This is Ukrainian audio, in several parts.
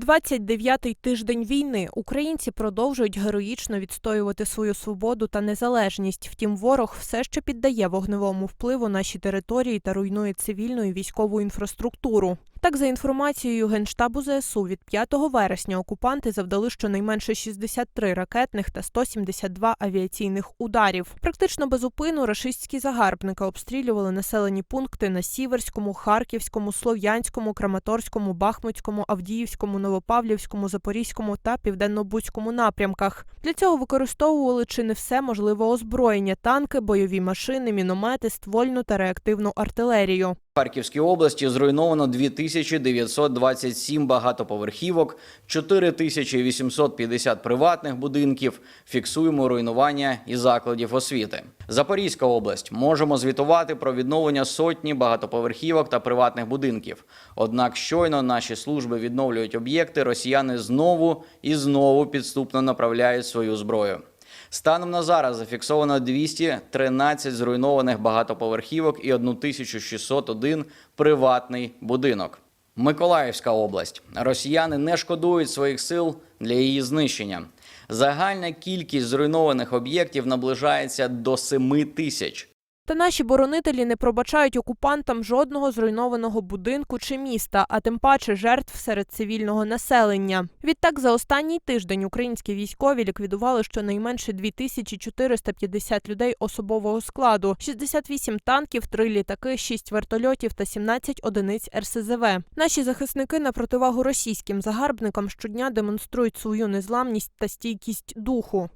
29-й тиждень війни українці продовжують героїчно відстоювати свою свободу та незалежність. Втім, ворог все ще піддає вогневому впливу наші території та руйнує цивільну і військову інфраструктуру. Так, за інформацією Генштабу ЗСУ, від 5 вересня окупанти завдали щонайменше 63 ракетних та 172 авіаційних ударів. Практично без упину рашистські загарбники обстрілювали населені пункти на Сіверському, Харківському, Слов'янському, Краматорському, Бахмутському, Авдіївському, Новопавлівському, Запорізькому та Південнобузькому напрямках. Для цього використовували чи не все можливе озброєння: танки, бойові машини, міномети, ствольну та реактивну артилерію. Харківській області зруйновано 2927 багатоповерхівок, 4850 приватних будинків. Фіксуємо руйнування і закладів освіти. Запорізька область можемо звітувати про відновлення сотні багатоповерхівок та приватних будинків. Однак щойно наші служби відновлюють об'єкти, росіяни знову і знову підступно направляють свою зброю. Станом на зараз зафіксовано 213 зруйнованих багатоповерхівок і 1601 приватний будинок. Миколаївська область. Росіяни не шкодують своїх сил для її знищення. Загальна кількість зруйнованих об'єктів наближається до 7 тисяч. Та наші боронителі не пробачають окупантам жодного зруйнованого будинку чи міста, а тим паче жертв серед цивільного населення. Відтак, за останній тиждень українські військові ліквідували щонайменше 2450 людей особового складу, 68 танків, 3 літаки, 6 вертольотів та 17 одиниць РСЗВ. Наші захисники на противагу російським загарбникам щодня демонструють свою незламність та стійкість духу.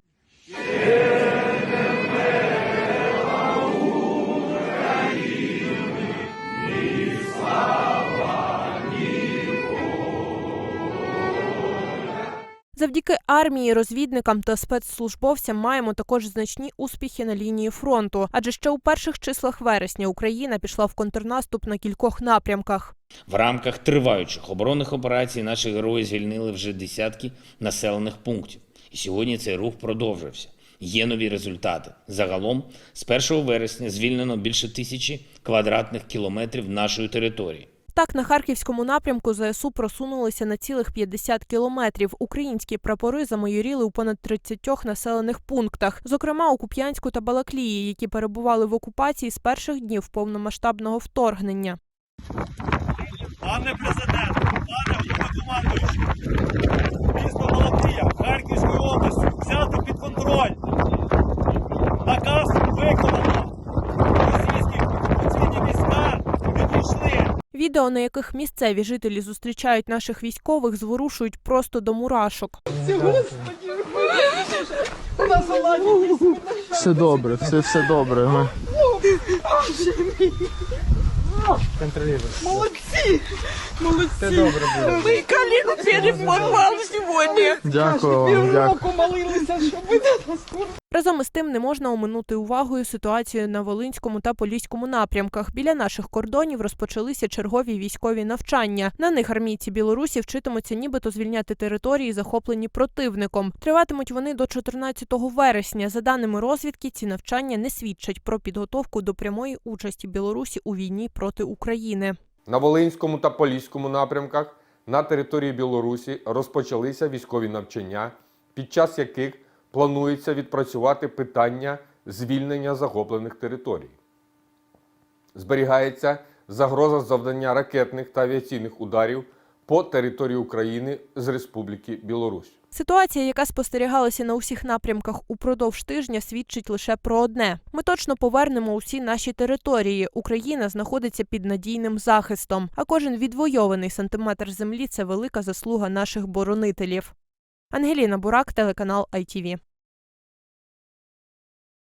Завдяки армії, розвідникам та спецслужбовцям маємо також значні успіхи на лінії фронту. Адже ще у перших числах вересня Україна пішла в контрнаступ на кількох напрямках. В рамках триваючих оборонних операцій наші герої звільнили вже десятки населених пунктів. І сьогодні цей рух продовжився. Є нові результати. Загалом з 1 вересня звільнено більше тисячі квадратних кілометрів нашої території. Так, на харківському напрямку ЗСУ просунулися на цілих 50 кілометрів. Українські прапори замайоріли у понад 30 населених пунктах, зокрема у Куп'янську та Балаклії, які перебували в окупації з перших днів повномасштабного вторгнення. Пане президент, пане головнокомандуючий, місто Балаклія, Харківської області взято під контроль. Наказ виконано. Відео, на яких місцеві жителі зустрічають наших військових, зворушують просто до мурашок. Все добре, все все добре. Ми... Молодцы! Молодцы! Вы колено переформал сегодня. Дякую вам, дякую. Півроку молилися, щоб ви до нас скоро. Разом із тим не можна оминути увагою ситуацію на Волинському та Поліському напрямках. Біля наших кордонів розпочалися чергові військові навчання. На них армійці Білорусі вчитимуться нібито звільняти території, захоплені противником. Триватимуть вони до 14 вересня. За даними розвідки, ці навчання не свідчать про підготовку до прямої участі Білорусі у війні проти України. На Волинському та Поліському напрямках на території Білорусі розпочалися військові навчання, під час яких планується відпрацювати питання звільнення захоплених територій. Зберігається загроза завдання ракетних та авіаційних ударів по території України з Республіки Білорусь. Ситуація, яка спостерігалася на усіх напрямках упродовж тижня, свідчить лише про одне: ми точно повернемо усі наші території. Україна знаходиться під надійним захистом. А кожен відвойований сантиметр землі це велика заслуга наших боронителів. Ангеліна Бурак, телеканал ITV.